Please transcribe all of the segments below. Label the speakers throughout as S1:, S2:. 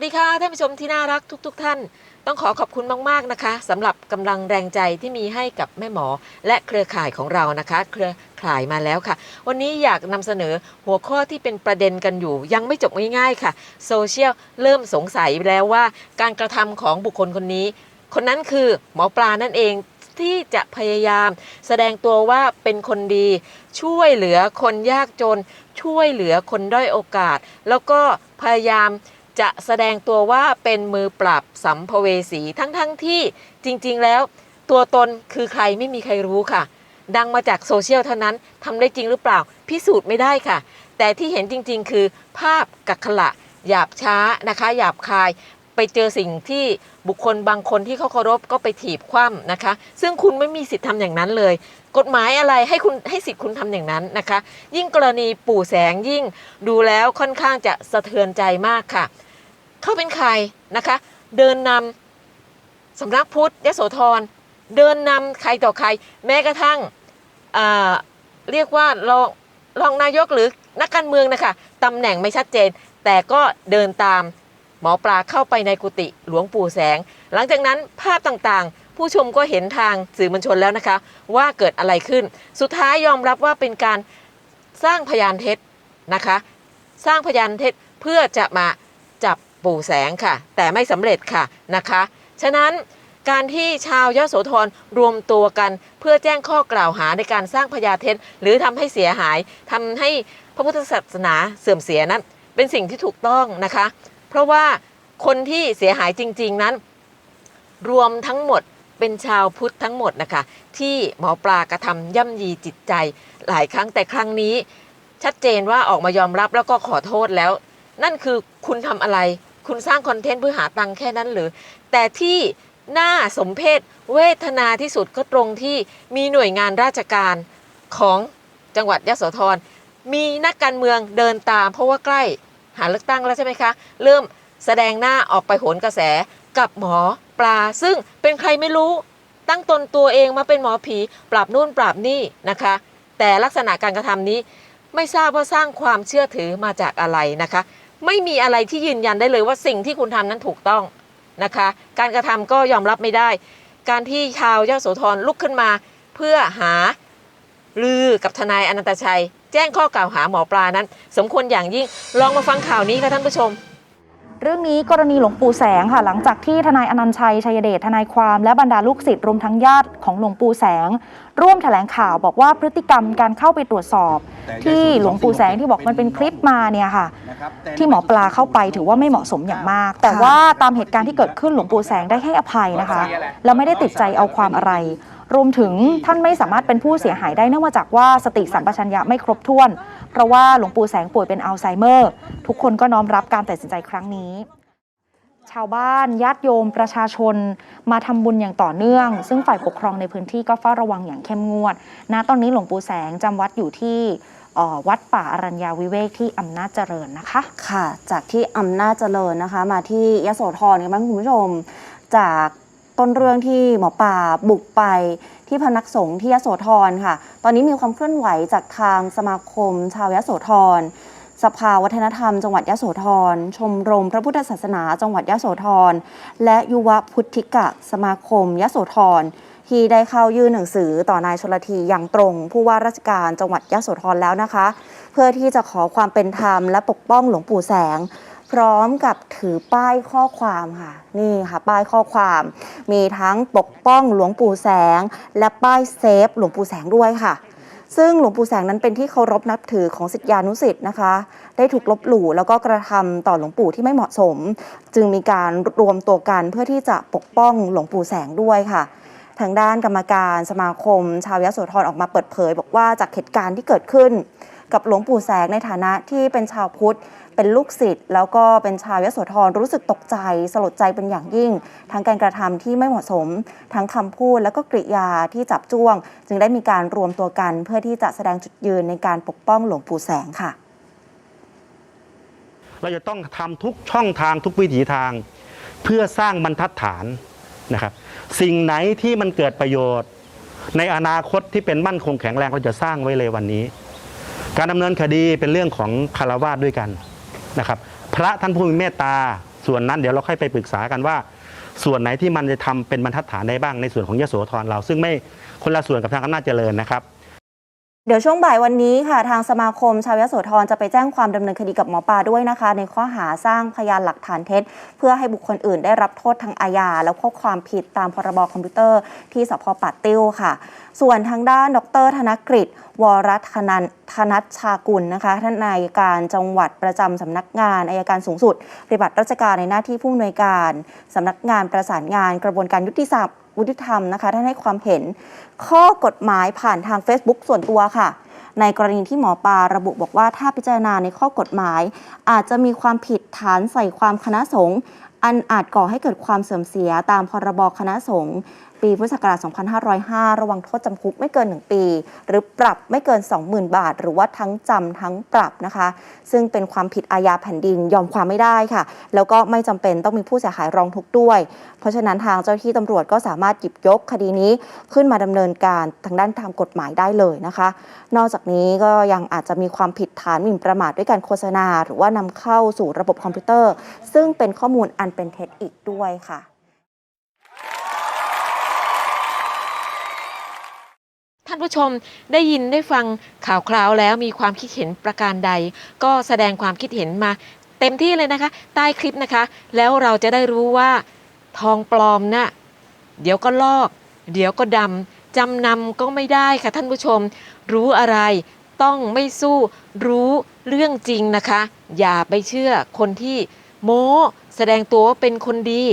S1: วัสดีค่ะท่านผู้ชมที่น่ารักทุกๆท่าน ต้องขอขอบคุณมากๆนะคะสำหรับกำลังแรงใจที่มีให้กับแม่หมอและเครือข่ายของเรานะคะ เครือข่ายมาแล้วค่ะ วันนี้อยากนำเสนอหัวข้อที่เป็นประเด็นกันอยู่ ยังไม่จบง่ายๆค่ะโซเชียลเริ่มสงสัยแล้วว่า การกระทำของบุคคลคนนี้ คนนั้นคือหมอปลานั่นเองที่จะพยายาม แสดงตัวว่าเป็นคนดี ช่วยเหลือคนยากจน ช่วยเหลือคนด้อยโอกาส แล้วก็พยายาม จะแสดงตัวว่าเป็นมือปราบสัมภเวสีทั้งๆทที่จริงๆแล้ว ตัวตนคือใครไม่มีใครรู้ค่ะ ดังมาจากโซเชียลเท่านั้นทำได้จริงหรือเปล่า พิสูจน์ไม่ได้ค่ะ แต่ที่เห็นจริง ๆ คือภาพกักขละหยาบช้านะคะหยาบคายไปเจอสิ่งที่บุคคลบางคนที่เขาเคารพก็ไปถีบคว่ำนะคะ ซึ่งคุณไม่มีสิทธิ์ทำอย่างนั้นเลย กฎหมายอะไรให้คุณให้สิทธิ์คุณทำอย่างนั้นนะคะ ยิ่งกรณีปู่แสงยิ่งดูแล้วค่อนข้างจะสะเทือนใจมากค่ะ เขาเป็นใครนะคะ เดินนำสำนักพุทธยโสธรเดินนำใครต่อใคร แม้กระทั่งเรียกว่ารองรองนายกหรือนักการเมืองนะคะตำแหน่งไม่ชัดเจน แต่ก็เดินตามหมอปลาเข้าไปในกุฏิหลวงปู่แสง หลังจากนั้นภาพต่างๆ ผู้ชมก็เห็นทางสื่อมวลชนแล้วนะคะ ว่าเกิดอะไรขึ้น สุดท้ายยอมรับว่าเป็นการสร้างพยานเท็จนะคะ สร้างพยานเท็จเพื่อจะมาจับ ปู่แสงค่ะ แต่ไม่สำเร็จค่ะนะคะ ฉะนั้นการที่ชาวยโสธรรวมตัวกันเพื่อแจ้งข้อกล่าวหาในการสร้างพยาเท็จหรือทำให้เสียหายทำให้พระพุทธศาสนาเสื่อมเสียนั้น เป็นสิ่งที่ถูกต้องนะคะ เพราะว่าคนที่เสียหายจริง ๆนั้น รวมทั้งหมดเป็นชาวพุทธทั้งหมดนะคะ ที่หมอปลากระทำย่ำยีจิตใจหลายครั้งแต่ครั้งนี้ ชัดเจนว่าออกมายอมรับแล้วก็ขอโทษแล้ว นั่นคือคุณทำอะไร คุณสร้างคอนเทนต์เพื่อหาตังค์แค่นั้นหรือ แต่ที่น่าสมเพชเวทนาที่สุดก็ตรงที่มีหน่วยงานราชการของจังหวัดยะโสธรมีนักการเมืองเดินตาม เพราะว่าใกล้หาเลือกตั้งแล้วใช่ไหมคะ เริ่มแสดงหน้าออกไปโหนกระแสกับหมอปลา ซึ่งเป็นใครไม่รู้ตั้งตนตัวเองมาเป็นหมอผี ปราบนู่นปราบนี่นะคะ แต่ลักษณะการกระทำนี้ไม่ทราบว่าสร้างความเชื่อถือมาจากอะไรนะคะ ไม่มีอะไรที่ยืนยันได้เลยว่าสิ่งที่คุณทำนั้นถูกต้องนะคะ การกระทำก็ยอมรับไม่ได้ การที่ชาวยโสธรลุกขึ้นมาเพื่อหาลือกับทนายอนันตชัย แจ้งข้อกล่าวหาหมอปลานั้น สมควรอย่างยิ่งลองมาฟังข่าวนี้ค่ะท่านผู้ชม
S2: เรื่องนี้กรณีหลวงปู่แสงค่ะ หลังจากที่ทนายอนันต์ชัยชัยเดชทนายความและบรรดาลูกศิษย์รวมทั้งญาติของหลวงปู่แสง ร่วมแถลงข่าวบอกว่าพฤติกรรมการเข้าไปตรวจสอบ ที่หลวงปู่แสงที่บอกมันเป็นคลิปมาเนี่ยค่ะ ที่หมอปลาเข้าไปถือว่าไม่เหมาะสมอย่างมาก แต่ว่าตามเหตุการณ์ที่เกิดขึ้นหลวงปู่แสงได้ให้อภัยนะคะ แล้วไม่ได้ติดใจเอาความอะไร รวมถึงท่านไม่สามารถเป็นผู้เสียหายได้เนื่องมาจากว่าสติสัมปชัญญะไม่ครบถ้วน เพราะว่าหลวงปู่แสงป่วยเป็นอัลไซเมอร์ ทุกคนก็น้อมรับการตัดสินใจครั้งนี้ ชาวบ้านญาติโยมประชาชน มาทำบุญอย่างต่อเนื่อง ซึ่งฝ่ายปกครองในพื้นที่ก็เฝ้าระวังอย่างเข้มงวดณตอนนี้หลวงปู่แสงจำวัดอยู่ที่วัดป่าอรัญญาวิเวกที่อำนาจเจริญนะคะ
S3: ค่ะ จากที่อำนาจเจริญนะคะ มาที่ยโสธรกันบ้างคุณผู้ชม จากต้นเรื่องที่หมอป่าบุกไปที่พนักสงฆ์ที่ยโสธรค่ะ ตอนนี้มีความเคลื่อนไหวจากทางสมาคมชาวยโสธร สภาวัฒนธรรมจังหวัดยโสธร ชมรมพระพุทธศาสนาจังหวัดยโสธร และยุวพุทธิกะสมาคมยโสธร ที่ได้เข้ายื่นหนังสือต่อนายชลทีอย่างตรง ผู้ว่าราชการจังหวัดยโสธรแล้วนะคะ เพื่อที่จะขอความเป็นธรรมและปกป้องหลวงปู่แสง พร้อมกับถือป้ายข้อความค่ะ นี่ค่ะป้ายข้อความ มีทั้งปกป้องหลวงปู่แสง และป้ายเซฟหลวงปู่แสงด้วยค่ะ ซึ่งหลวงปู่แสงนั้นเป็นที่เคารพนับถือของศิษยานุศิษย์นะคะ ได้ถูกลบหลู่แล้วก็กระทำต่อหลวงปู่ที่ไม่เหมาะสม จึงมีการรวมตัวกันเพื่อที่จะปกป้องหลวงปู่แสงด้วยค่ะ ทางด้านกรรมการสมาคม ชาวยโสธรออกมาเปิดเผย บอกว่าจากเหตุการณ์ที่เกิดขึ้น กับหลวงปู่แสงในฐานะที่เป็นชาวพุทธ เป็นลูกศิษย์แล้วก็เป็นชาวยโสธรรู้สึกตกใจ สลดใจเป็นอย่างยิ่ง ทั้งการกระทำที่ไม่เหมาะสม ทั้งคำพูดแล้วก็กริยาที่จับจ้วง จึงได้มีการรวมตัวกัน เพื่อที่จะแสดงจุดยืนในการปกป้องหลวงปู่แสงค่ะ
S4: เราจะต้องทำทุกช่องทางทุกวิถีทาง เพื่อสร้างบรรทัดฐานนะครับ สิ่งไหนที่มันเกิดประโยชน์ ในอนาคตที่เป็นมั่นคงแข็งแรงเราจะสร้างไว้เลยวันนี้การดำเนินคดีเป็นเรื่องของคารวาสด้วยกัน นะครับพระท่านผู้มีเมตตาส่วนนั้นเดี๋ยวเราค่อยไปปรึกษากันว่า ส่วนไหนที่มันจะทำเป็นบรรทัดฐานได้บ้างในส่วนของยโสธรเรา ซึ่งไม่คนละส่วนกับทางอำนาจเจริญนะครับ
S3: เดี๋ยวช่วงบ่ายวันนี้ค่ะทางสมาคมชาวยโสธรจะไปแจ้งความดำเนินคดีกับหมอปลาด้วยนะคะ ในข้อหาสร้างพยานหลักฐานเท็จ เพื่อให้บุคคลอื่นได้รับโทษทางอาญาแล้วก็ความผิดตามพรบคอมพิวเตอร์ที่สพปัดติ้วค่ะ ส่วนทางด้านดร ธนกฤษวรธนันธนัชชากุลนะคะท่านนายการจังหวัดประจำสำนักงานอายการสูงสุด ปฏิบัติราชการในหน้าที่ผู้อำนวยการสำนักงานประสานงานกระบวนการยุติธรรม ยุติธรรมนะคะท่านให้ความเห็นข้อกฎหมายผ่านทาง Facebook ส่วนตัวค่ะ ในกรณีที่หมอปลาระบุบอกว่าถ้าพิจารณาในข้อกฎหมาย อาจจะมีความผิดฐานใส่ความคณะสงฆ์อันอาจก่อให้เกิดความเสื่อมเสียตามพรบคณะสงฆ์ ปีพุทธศักราช 2505 ระวังโทษจำคุกไม่เกิน 1 ปี หรือปรับไม่เกิน 20,000 บาท หรือว่าทั้งจำทั้งปรับนะคะ ซึ่งเป็นความผิดอาญาแผ่นดินยอมความไม่ได้ค่ะ แล้วก็ไม่จำเป็นต้องมีผู้เสียหายร้องทุกข์ด้วย เพราะฉะนั้นทางเจ้าหน้าที่ตำรวจก็สามารถหยิบยกคดีนี้ขึ้นมาดำเนินการทางด้านทางกฎหมายได้เลยนะคะ นอกจากนี้ก็ยังอาจจะมีความผิดฐานหมิ่นประมาทด้วยการโฆษณา หรือว่านำเข้าสู่ระบบคอมพิวเตอร์ ซึ่งเป็นข้อมูลอันเป็นเท็จอีกด้วยค่ะา
S1: นผู้ชมได้ยินได้ฟังข่าวคราวแล้วมีความคิดเห็นประการใด ก็แสดงความคิดเห็นมาเต็มที่เลยนะคะ ใต้คลิปนะคะ แล้วเราจะได้รู้ว่าทองปลอมน่ะเดี๋ยวก็ลอก เดี๋ยวก็ดำจำนำก็ไม่ได้ค่ะท่านผู้ชม รู้อะไรต้องไม่สู้รู้เรื่องจริงนะคะ อย่าไปเชื่อคนที่โม้แสดงตัวว่าเป็นคนดี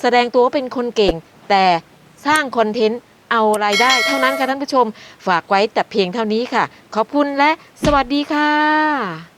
S1: แสดงตัวว่าเป็นคนเก่ง แต่สร้างคอนเทนต์ เอารายได้เท่านั้นค่ะท่านผู้ชม ฝากไว้แต่เพียงเท่านี้ค่ะ ขอบคุณและสวัสดีค่ะ